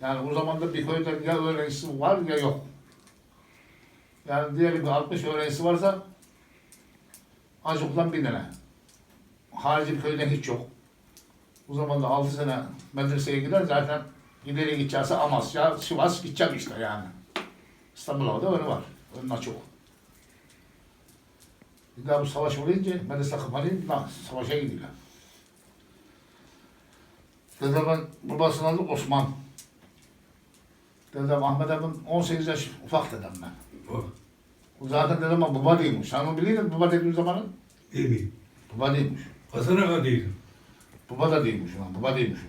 Yani o zaman da bir köyde ya öğrencisi var ya yok. Yani diyelim ki 60 öğrencisi varsa Acuk'tan bir tane. Harici bir köyden hiç yok. O zaman da 6 sene medreseye gider zaten ileri gidecekse Amasya, Sivas gidecek işte yani. İstanbul'a da önü var. Önü açık. Bir daha bu savaş olunca medrese daha savaşa gidiyorlar. Dedemin babasının adı Osman. Dedem Ahmet abim 18 yaş ufak dedem ben. O, O zaten dedem baba değilmiş. Sen onu biliyor musun baba dediğin zamanın? değil Baba değilmiş. Hasan Ağa değil. Baba da değilmiş ulan, baba değilmiş.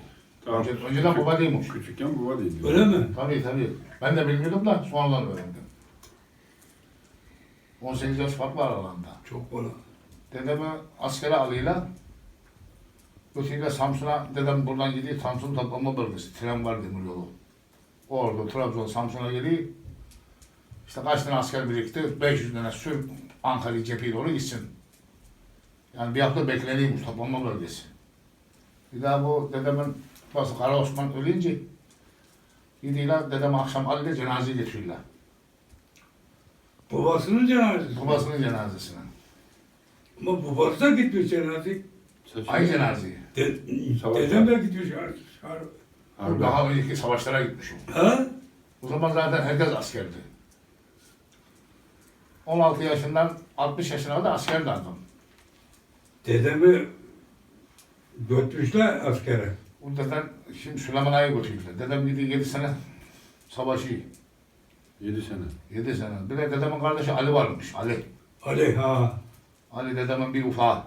Tamam. Önce, önceden baba değilmiş. Küçükken baba değil. Öyle mi? Tabii tabii. Ben de bilmiyordum da sonradan öğrendim. 18 yaş fark var aralarında. Çok kolay. Dedemi askere alıyla öteyle Samsun'a, dedem buradan gidiyor Samsun toplama bölgesi, tren var demiryolu. Orada Trabzon, Samsun'a geliyor. İşte kaç tane asker birikti, 500 tane sür Ankara'yı cepheye doğru gitsin. Yani bir hafta bekleniyormuş toplama bölgesi. Bir daha bu dedemin babası Kara Osman ölünce gidiyorlar dedem akşam Ali'de cenaze getiriyorlar. Babasının cenazesi. Babasının cenazesine. Ama babası da gitmiş cenazeye. Ay cenazeyi. De, dedem de gitmiş. Har, har, Harbi. daha önceki savaşlara gitmiş o. ha? O zaman zaten herkes askerdi. 16 yaşından 60 yaşına kadar askerdi adam. Dedemi götürmüşler askere. Bu dedem şimdi Süleyman Ağa'ya götürdüler. Dedem gidiyor 7 sene savaşı. 7 sene. 7 sene. Bir de dedemin kardeşi Ali varmış. Ali. Ali ha. Ali dedemin bir ufağı.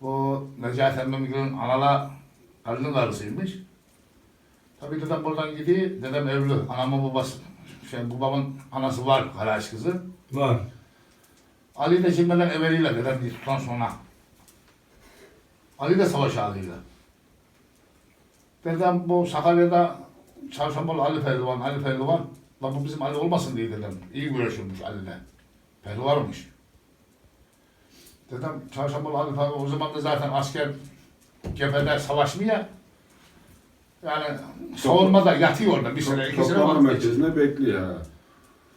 Bu Necati Emmimgil'in anala Ali'nin karısıymış. Tabii dedem buradan gidiyor. Dedem evli. Anamın babası. Şey, babamın anası var. Karaş kızı. Var. Ali de şimdiden evveliyle dedem tutan sonra. Ali de savaş halıyla. Dedem bu Sakarya'da Çarşambalı Ali Pehlivan, Ali Pehlivan. Lan bu bizim Ali olmasın diye dedem. İyi güreşiyormuş Ali'de. Pehlivanmış. Dedem Çarşambalı Ali Pehlivan o zaman da zaten asker cephede savaşmıyor. Yani savunmada yatıyor orada bir sene, iki sene Toplama vakit geçiyor. merkezinde bekliyor ha.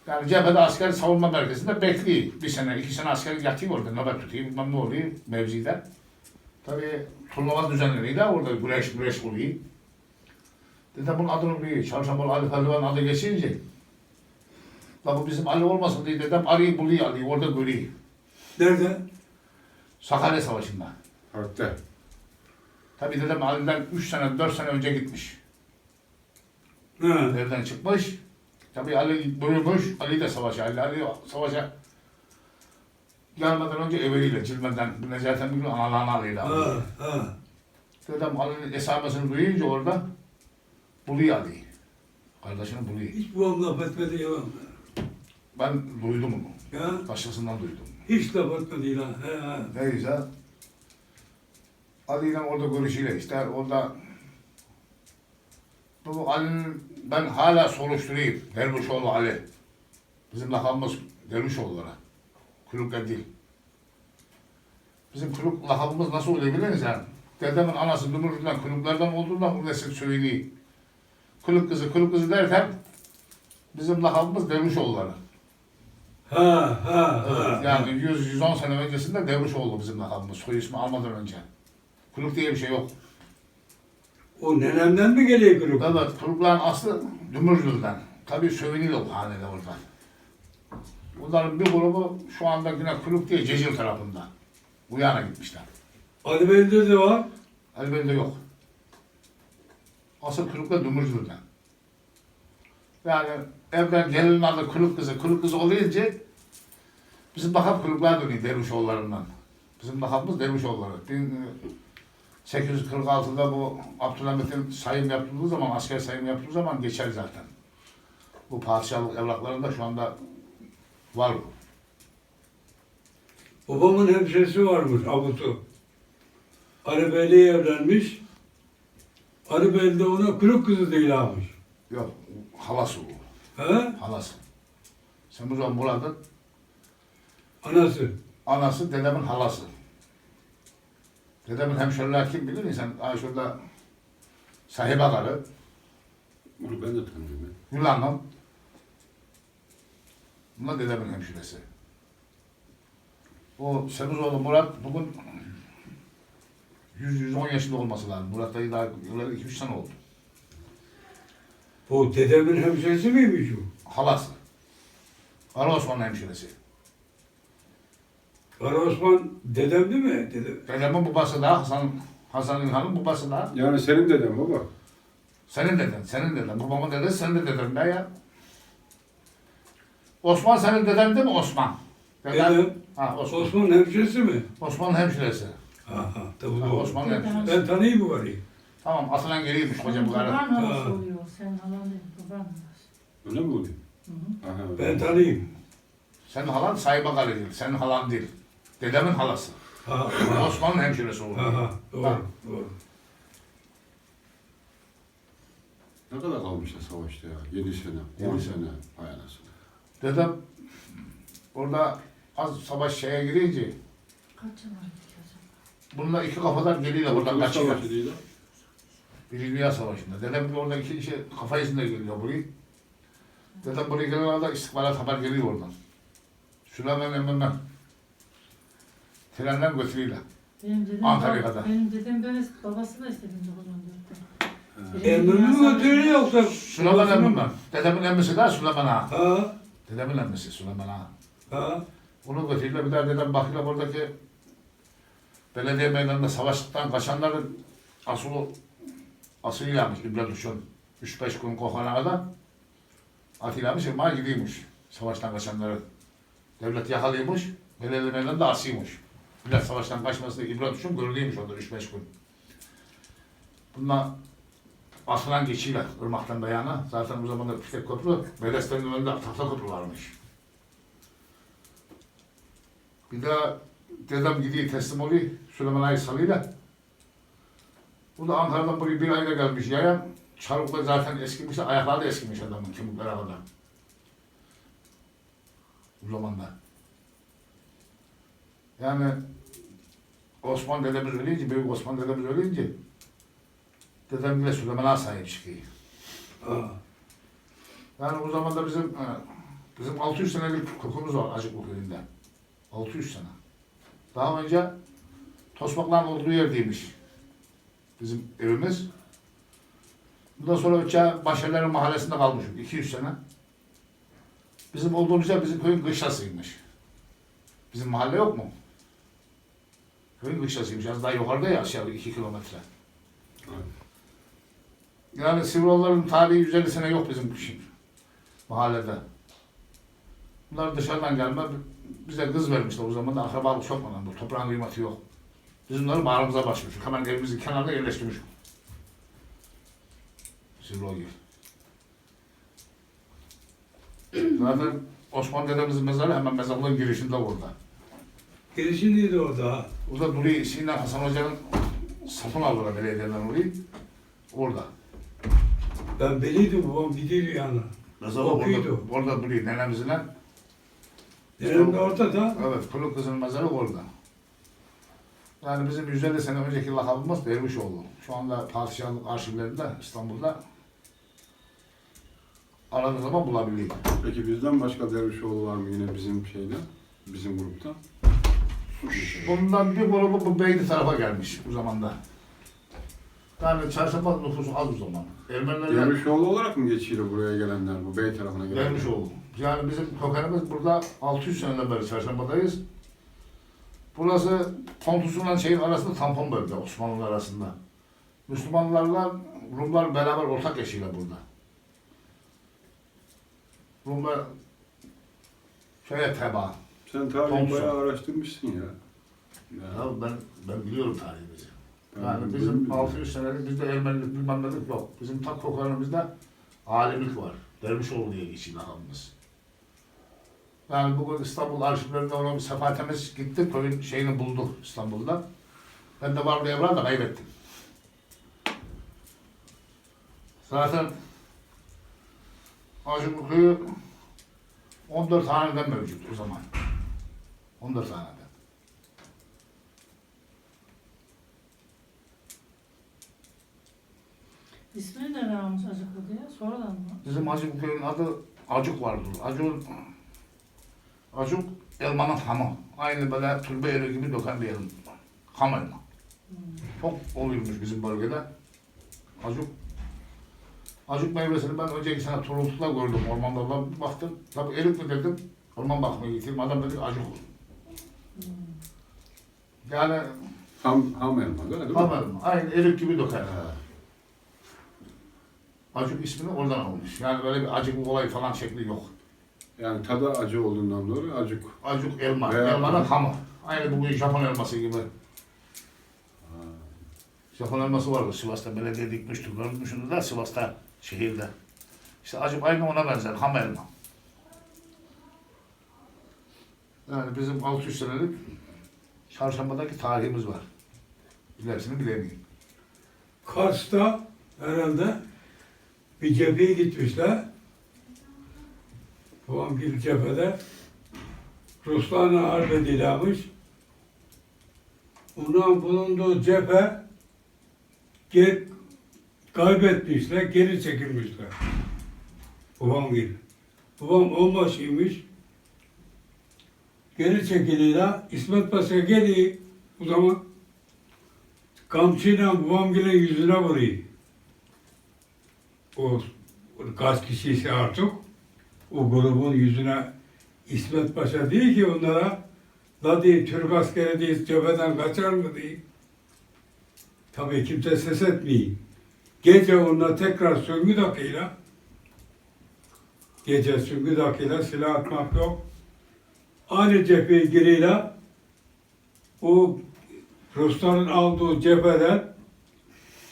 Yani cephede asker savunma merkezinde bekliyor. Bir sene, iki sene asker yatıyor orada, nöbet tutuyor, bilmem ne oluyor mevzide. Tabii turnuva düzenleniyor da orada güreş güreş oluyor. Dedem bunun adını biliyor. Çarşambalı Ali Pehlivan adı geçince. La bu bizim Ali olmasın diye dedem arıyı buluyor Ali'yi orada görüyor. Nerede? Sakarya Savaşı'nda. Harpte. Tabii dedem Ali'den 3 sene, 4 sene önce gitmiş. Ha. Evden çıkmış. Tabii Ali buyurmuş. Ali de savaşa. Ali, Ali savaşa gelmeden önce evveliyle Cilmen'den Necati Emmi'nin analağını alıyla. Ha. Ha. Dedem Ali'nin esamesini duyunca orada buluyor Ali'yi. Kardeşini buluyor. Hiç babam laf etmedi yalan. Ben duydum onu. Ya. Başkasından duydum. Hiç laf etmedi lan. He. Neyse. Ali ile orada görüşüyle işte orada bu Ali'nin ben hala soruşturayım. Dervişoğlu Ali. Bizim lakabımız Dervişoğulları. Kulüpler değil. Bizim kulüp lakabımız nasıl oluyor biliyor musun sen? Dedemin anası Dumurcu'dan kulüplerden olduğundan bu nesil söyleyeyim. Kulüp kızı, kulüp kızı derken bizim lakabımız Dervişoğulları. Ha. Ha. ha. Yani 100-110 sene öncesinde Dervişoğlu bizim lakabımız. Soy ismi almadan önce. Kulüp diye bir şey yok. O nenemden mi geliyor grup? Evet, kulüplerin aslı Dümürcül'den. Tabii Söveni'yle bu hanede orada. Bunların bir grubu şu anda yine kulüp diye Cecil tarafında. Bu yana gitmişler. Ali Bey'de de var. Elbette yok. Asıl de Dümürcül'den. Yani evden gelinin adı kulüp kızı, kulüp kızı olunca bizim lakap kulüpler dönüyor Dervişoğullarından. Bizim lakabımız Dervişoğulları. 1846'da bu Abdülhamit'in sayım yapıldığı zaman, asker sayım yapıldığı zaman geçer zaten. Bu padişahlık evraklarında şu anda var bu. Babamın hemşerisi varmış Abutu. Bey'le evlenmiş. Ali Bey de ona kulüp kızı değil almış. Yok, halası bu. He? Halası. Sen bu zaman Murat'ın Anası. Anası dedemin halası. Dedemin hemşeriler kim bilir sen? Aa şurada sahibe karı. Onu ben de tanıyorum. ya. Yulan'dan. Bunlar dedemin hemşiresi. O Semizoğlu Murat bugün 100-110 yaşında olması lazım. Murat dayı daha yılları 2-3 sene oldu. O dedemin hemşerisi miymiş o? Halası. Ali Osman'ın hemşiresi. Kara Osman dedem değil mi? Dede. Dedemin babası da Hasan, Hasan İlhan'ın babası da. Yani senin deden baba. Senin deden, senin deden. Babamın dedesi senin de deden ne ya? Osman senin deden değil mi Osman? Dedem. Ha Osman. Osman'ın hemşerisi mi? Osman'ın hemşiresi. Aha, tabii Ha, doğru. Osman'ın hemşiresi. Ben tanıyayım mı bari? Tamam atılan geliymiş hocam bu Baban kadar. halası Ha. oluyor. Sen halan değil. Baban. Öyle mi oluyor? Hı hı. Aha. Ben tanıyayım. Senin halan Sayba Gali değil. Senin halan değil. Dedemin halası. Ha, ha. Osman'ın hemşiresi oldu. Aha, doğru, Ha. doğru. Ne kadar kalmışlar savaşta ya? 7 sene, 10 Yedi sene. anasını. Dedem orada az savaş şeye girince bununla iki kafalar geliyor buradan kaçıyor. Birinci Dünya Savaşı'nda. Dedem de orada iki şey kafa izinde geliyor burayı. Dedem buraya geliyor istihbarat haber geliyor oradan. Süleyman Emre'nden. Trenler götürüyorlar. Benim dedem, Ankara'ya bab- kadar. benim dedem böyle babası da istedi 1914'te. Ha. Emrimi mi götürüyor yoksa? Süleyman Emre'den. Dedemin emmisi de Süleyman Ağa. Ha, Dedemin emmisi Süleyman Ağa. ha. Onu götürdüler. Bir daha dedem bakıyla buradaki belediye meydanında savaştıktan kaçanların asıl asılıylamış İbrahim Düşün. 3-5 gün kokana kadar atıylamış ama gidiyormuş. Savaştan kaçanları. Devlet yakalıyormuş. Belediye meydanında asıymış. Millet savaştan kaçması diye İbrahim Düşün görülüyormuş orada 3-5 gün. Bunlar asılan geçiyle ırmaktan dayana. Zaten bu zamanda Tüfek Köprü, Bedesten'in önünde tahta köprü varmış. Bir daha dedem gidiyor teslim oluyor Süleyman Ağa'yı salıyla. Bu da Ankara'dan buraya bir ayda gelmiş yayan. Çarıkla zaten eskimiş, ayakları da eskimiş adamın kemikleri kadar. Bu zamanda. Yani Osman dedemiz ölünce, Büyük Osman dedemiz ölünce dedem bile Süleyman Ağa sahip çıkıyor. Yani o zaman da bizim bizim 600 senelik kokumuz var Acıklı köyünde. 600 sene. Daha önce Tosmakların olduğu yerdeymiş bizim evimiz. Bundan sonra Öçe Başarıların mahallesinde kalmışım 200 sene. Bizim olduğumuz yer bizim köyün kışlasıymış. Bizim mahalle yok mu? Kışlasıymış. Az daha yukarıda ya aşağı 2 kilometre. Evet. Yani Sivroğulların tarihi 150 sene yok bizim şimdi mahallede. Bunlar dışarıdan gelme, bize kız vermişler o zaman da akrabalık sokmadan bu toprağın kıymeti yok. Biz bunları bağrımıza basmıştık. Hemen evimizin kenarına yerleştirmiştik. Sivroğlu. Zaten Osman dedemizin mezarı hemen mezarlığın girişinde orada. Girişi neydi orada? Orada Duri Sinan Hasan Hoca'nın satın aldılar belediyeden orayı. Orada. Ben biliydim babam gidiyordu yani. Mezarı Okuydu. orada, orada duruyor nenemizle. Dedem de ortada. Evet, Kulu kızın mezarı orada. Yani bizim 150 sene önceki lakabımız Dervişoğlu. Şu anda padişahlık arşivlerinde İstanbul'da aradığı zaman bulabiliyor. Peki bizden başka Dervişoğlu var mı yine bizim şeyde? Bizim grupta? Bundan bir grubu bu Beyli tarafa gelmiş bu zamanda. Yani çarşamba nüfusu az o zaman. Ermeniler Dervişoğlu olarak mı geçiyor buraya gelenler bu bey tarafına gelenler? Dervişoğlu. Yani bizim kökenimiz burada 600 seneden beri çarşambadayız. Burası Pontus'unla şeyin arasında tampon bölge Osmanlılar arasında. Müslümanlarla Rumlar beraber ortak yaşıyorlar burada. Rumlar şeye teba. Sen tarihi Thompson. bayağı araştırmışsın ya. Ya, Ya ben ben biliyorum tarihimizi. Yani bizim de- 600 senelik bizde Ermenilik bilmem nelik yok. Bizim tak kökenimizde alimlik var. Dervişoğlu diye geçiyor lakabımız. Yani bugün İstanbul arşivlerinde ona bir sefatemiz gitti. Köyün şeyini bulduk İstanbul'da. Ben de vardı evran da kaybettim. Zaten Acıklı köyü 14 haneden mevcut o zaman. 14 haneden. İsmini nereden almış Acıklı diye? Sonradan mı? Bizim Acık köyün adı Acık vardır. Acık, Acık elmanın hamı. Aynı böyle türbe yeri gibi döken bir elma. Ham elma. Hmm. Çok oluyormuş bizim bölgede. Acık. Acık meyvesini ben önceki sene Turultu'da gördüm ormanda. Ben baktım. Tabii erik mi dedim. Orman bakmaya gittim. Adam dedi acık. Hmm. Yani Ham, ham elma değil mi? ham elma. Aynı erik gibi döker. Acık ismini oradan almış. Yani böyle bir acık olay falan şekli yok. Yani tadı acı olduğundan dolayı acık. Acık elma. Veya- Elmanın hamı. Aynı bugün Japon elması gibi. Japon elması vardı Sivas'ta belediye dikmişti. Görmüşsünüz de Sivas'ta şehirde. İşte acık aynı ona benzer ham elma. Yani bizim 600 senelik çarşambadaki tarihimiz var. İlerisini bilemeyim. Kars'ta herhalde bir cepheye gitmişler. Babam bir cephede Ruslarla harp ediyorlarmış. Ondan bulunduğu cephe geri, kaybetmişler, geri çekilmişler. Babam gibi. Babam onbaşıymış. Geri çekiliyorlar. İsmet Paşa geliyor. O zaman kamçıyla babam gene yüzüne vuruyor. O kaç kişiyse artık o grubun yüzüne İsmet Paşa diyor ki onlara la diye Türk askeri diye cepheden kaçar mı diye. Tabii kimse ses etmiyor. Gece onunla tekrar süngü takıyla gece süngü takıyla silah atmak yok. Aynı cepheye giriyle o Rusların aldığı cepheden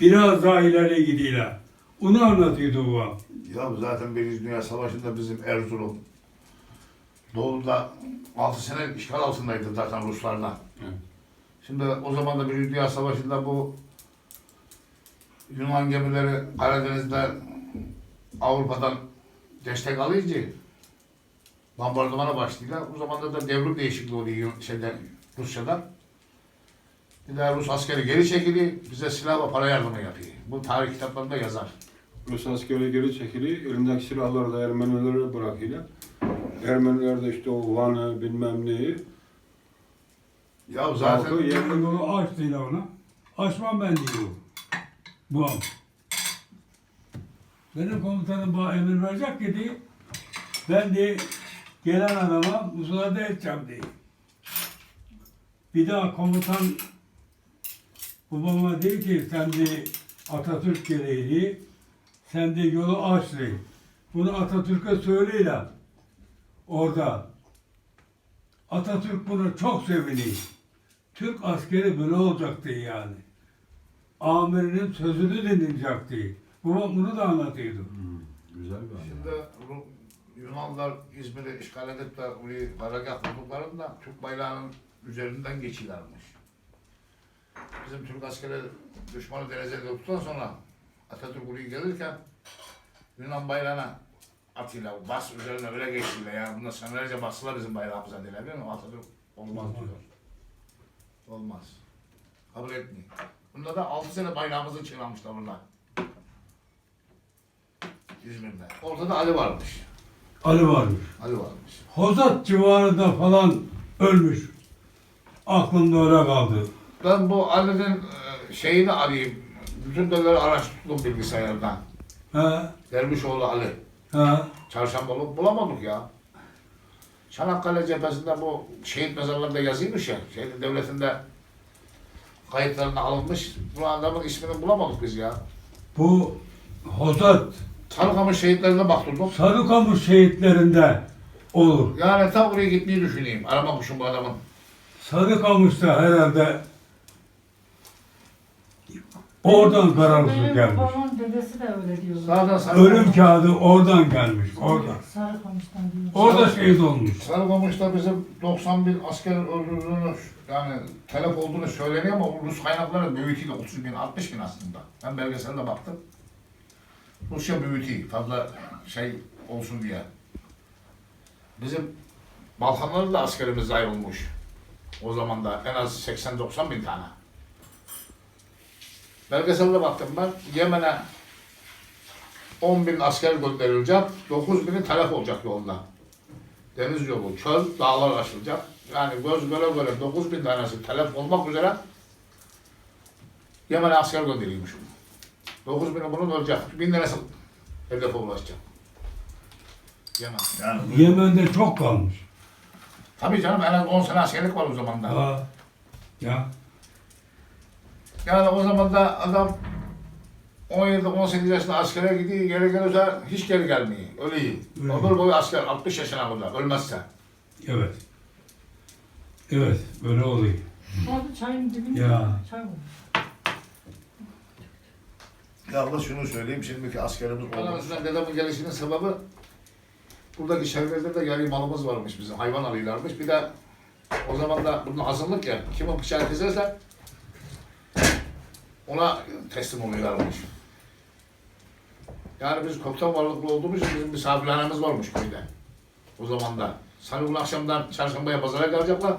biraz daha ileri gidiyorlar. Onu anlatıyordu babam. Ya zaten Birinci Dünya Savaşı'nda bizim Erzurum Doğu'da 6 sene işgal altındaydı zaten Ruslardan. Evet. Şimdi o zaman da Birinci Dünya Savaşı'nda bu Yunan gemileri Karadeniz'de Avrupa'dan destek alınca bombardımana başlıyorlar. O zaman da, da devrim değişikliği oluyor şeyden, Rusya'dan. Bir daha Rus askeri geri çekiliyor, bize silah ve para yardımı yapıyor. Bu tarih kitaplarında yazar. Rus askeri geri çekiliyor. Elindeki silahları da Ermenilere bırakıyorlar. Ermeniler de işte o Van'ı bilmem neyi. Ya zaten Halkı Yakın yolu aç ona. Açmam ben diyor. Babam. Benim komutanım bana emir verecek diye. Ben de gelen adama müsaade edeceğim diye. Bir daha komutan babama diyor ki sen de Atatürk gereği sen de yolu aç diye. Bunu Atatürk'e söyleyle orada. Atatürk bunu çok seviniyor. Türk askeri böyle olacaktı yani. Amirinin sözünü dinleyecekti. Babam bunu da anlatıyordu. Güzel bir Şimdi Yunanlılar İzmir'i işgal edip de burayı karargah kurduklarında Türk bayrağının üzerinden geçilermiş. Bizim Türk askeri düşmanı denizde tuttuktan sonra Atatürk buraya gelirken Yunan bayrağına atıyla bas üzerine öyle geçtiler yani bunda senelerce bastılar bizim bayrağımıza dediler değil mi? Atatürk olmaz diyor. Olmaz. Kabul etmiyor. Bunda da 6 sene bayrağımızı çırlamışlar bunlar. İzmir'de. Orada da Ali varmış. Ali varmış. Ali varmış. Hozat civarında falan ölmüş. Aklımda öyle kaldı. Ben bu Ali'nin e, şeyini arayayım. Bütün dölleri araştırdım bilgisayardan. He, Dervişoğlu Ali. he. Çarşambalı bulamadık ya. Çanakkale cephesinde bu şehit mezarlarında yazıymış ya. Şehit devletinde kayıtlarına alınmış. Bu adamın ismini bulamadık biz ya. Bu Hozat Sarıkamış şehitlerine baktırdım. Sarıkamış şehitlerinde olur. Yani tam oraya gitmeyi düşüneyim. Aramamışım bu adamın. Sarıkamış'ta herhalde oradan kararlılık Benim gelmiş. babamın dedesi de öyle diyorlar. Zaten Sarıkamış, Ölüm kağıdı oradan gelmiş. Oradan. Sarıkamış'tan diyor. Orada şehit olmuş. Sarıkamış'ta bizim 91 asker öldürdüğünü yani telef olduğunu söyleniyor ama bu Rus kaynakları büyütüyle 30 bin 60 bin aslında. Ben belgeselde baktım. Rusya büyütüyor fazla şey olsun diye. Bizim Balkanlarda da askerimiz ayrılmış. O zaman da en az 80-90 bin tane. Belgeselde baktım ben Yemen'e 10 bin asker gönderilecek. 9 bini telef olacak yolda. Deniz yolu, çöl, dağlar aşılacak. Yani göz göre göre 9 bin tanesi telef olmak üzere Yemen'e asker gönderilmiş. 9 bini bunun ölecek. Bin tanesi hedefe ulaşacak. Yemen. Yani, Yemen'de çok kalmış. tabii canım en az 10 sene askerlik var o zaman da. Ha. Ya. Yani o zaman da adam 17-18 yaşında askere gidiyor, geri gelirse hiç geri gelmiyor. Öyle iyi. Öyle. Ömür boyu asker 60 yaşına kadar ölmezse. Evet. Evet, böyle oluyor. Abi çayın dibinde Ya. çay var. Yalnız şunu söyleyeyim, şimdiki askerimiz oldu. Üstüne dedemin gelişinin sebebi buradaki şehirlerde de yarı malımız varmış bizim, hayvan alıyorlarmış. Bir de o zaman da bunun hazırlık ya, kim o bıçağı keserse ona teslim oluyorlarmış. Yani biz koptan varlıklı olduğumuz için bizim misafirhanemiz varmış köyde. O zaman da. Salı günü akşamdan çarşambaya pazara gelecekler.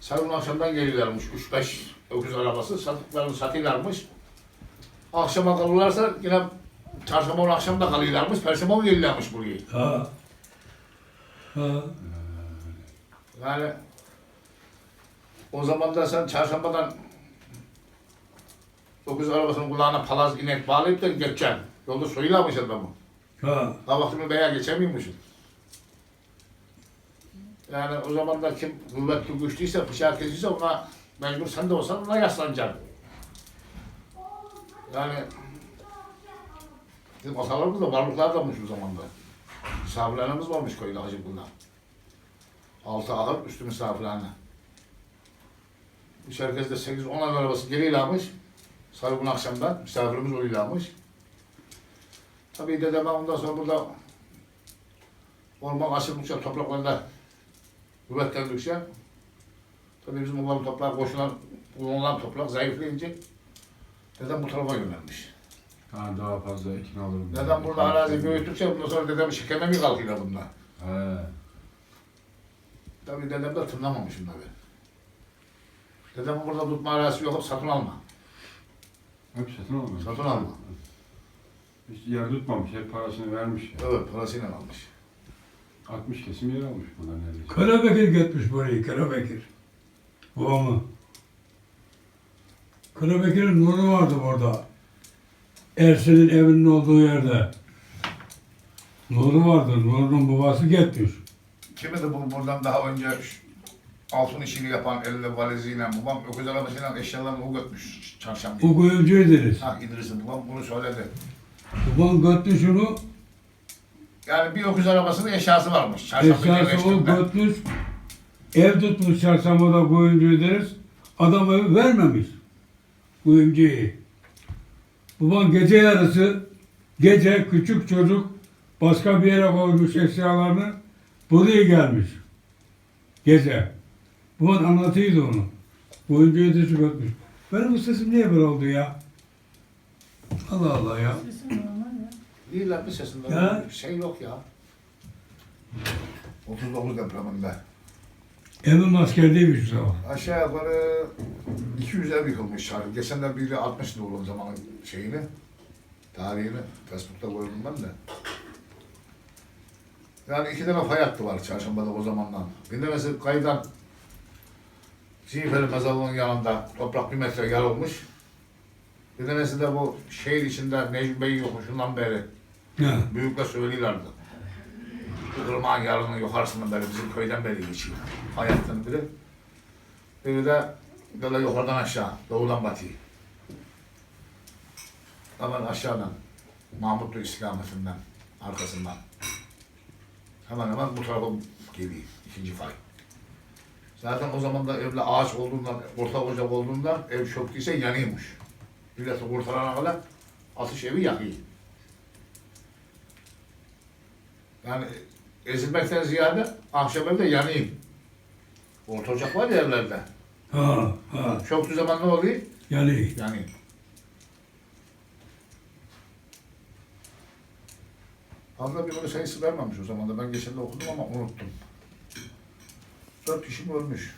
Salı günü akşamdan geliyorlarmış. 3-5 öküz arabası sattıklarını satıyorlarmış. Akşama kalırlarsa yine çarşamba günü akşamda kalıyorlarmış. Perşembe günü geliyorlarmış buraya. Ha. Ha. Yani o zaman da sen çarşambadan öküz arabasının kulağına palaz inek bağlayıp da geçeceksin. Yolda soyulamış adamı. Ha. Daha vaktini veya geçemiyormuşsun. Yani o zaman da kim kuvvetli güçlüyse, bıçağı kesiyse ona mecbur sen de olsan ona yaslanacaksın. Yani bizim atalarımız da varlıklar damış o zaman da. Misafirhanemiz varmış köyde Hacıbul'da. Altı ahır, üstü misafirhane. Bu Çerkez'de 8-10 arabası geliyorlarmış. Salı gün akşamdan misafirimiz oluyorlarmış. Tabii dedem ondan sonra burada orman açılmışça topraklarında kuvvetlendikçe tabii bizim olan toprak koşulan, kullanılan toprak zayıflayınca dedem bu tarafa yönelmiş. Ha, daha fazla ekin alırım. Dedem burada arazi büyüttükçe bundan sonra dedem şikeme mi kalkıyor bunda? He. Tabii dedem de tırnamamışım tabii. Dedem burada tutma arazisi yok, satın alma. Hep satın almış. Satın alma. Hiç yer tutmamış, hep parasını vermiş. Evet, parasıyla almış. 60 kesim yer almış bunlar neredeyse. Karabekir gitmiş burayı, Karabekir. Babamı. Karabekir'in nuru vardı burada. Ersin'in evinin olduğu yerde. Nuru vardı, Nur'un babası gitmiş. Kimi de bu buradan daha önce altın işini yapan elinde valiziyle babam öküz arabasıyla eşyalarını o götmüş çarşamba. O kuyumcu ederiz. Ha İdris'in babam bunu söyledi. Babam götmüş onu, Yani bir öküz arabasının eşyası varmış. Çarşamba eşyası o götmüş. Ev tutmuş çarşambada kuyumcu ederiz. Adam evi vermemiş. Kuyumcuyu. Babam gece yarısı, gece küçük çocuk başka bir yere koymuş eşyalarını. Buraya gelmiş. Gece. Babam anlatıyordu onu. Kuyumcu ederiz götmüş. Benim bu sesim niye böyle oldu ya? Allah Allah ya. Sesim normal ya. Değil lan bir sesinde. Ya. Bir şey yok ya. 39 depreminde. Evim askerdeymiş o zaman. Aşağı yukarı 200 ev yıkılmış şarkı. Geçen de biri 60 olur o zamanın şeyini. Tarihini. Facebook'ta koydum ben de. Yani iki tane fay hattı var çarşambada o zamandan. Bir tanesi kaydan Ciferi mezarlığının yanında toprak bir metre yarılmış. Bir tanesi de bu şehir içinde Necmi Bey yokuşundan beri Ha. büyükler söylüyorlardı. Bu ırmağın yarının yukarısından beri bizim köyden beri geçiyor. Hayatın biri. Biri de böyle yukarıdan aşağı, doğudan batıya. Hemen aşağıdan, Mahmutlu istikametinden, arkasından. Hemen hemen bu tarafa geliyor, ikinci fay. Zaten o zaman da evle ağaç olduğundan, orta ocak olduğundan ev çöktüyse yanıyormuş. Milleti kurtarana kadar atış evi yakıyor. Yani ezilmekten ziyade akşam evde yanayım. Orta ocak var ya evlerde. Ha, ha. Çöktüğü zaman ne oluyor? Yani Yani Fazla bir ölü sayısı vermemiş o zaman da. Ben geçen de okudum ama unuttum. Dört kişi ölmüş?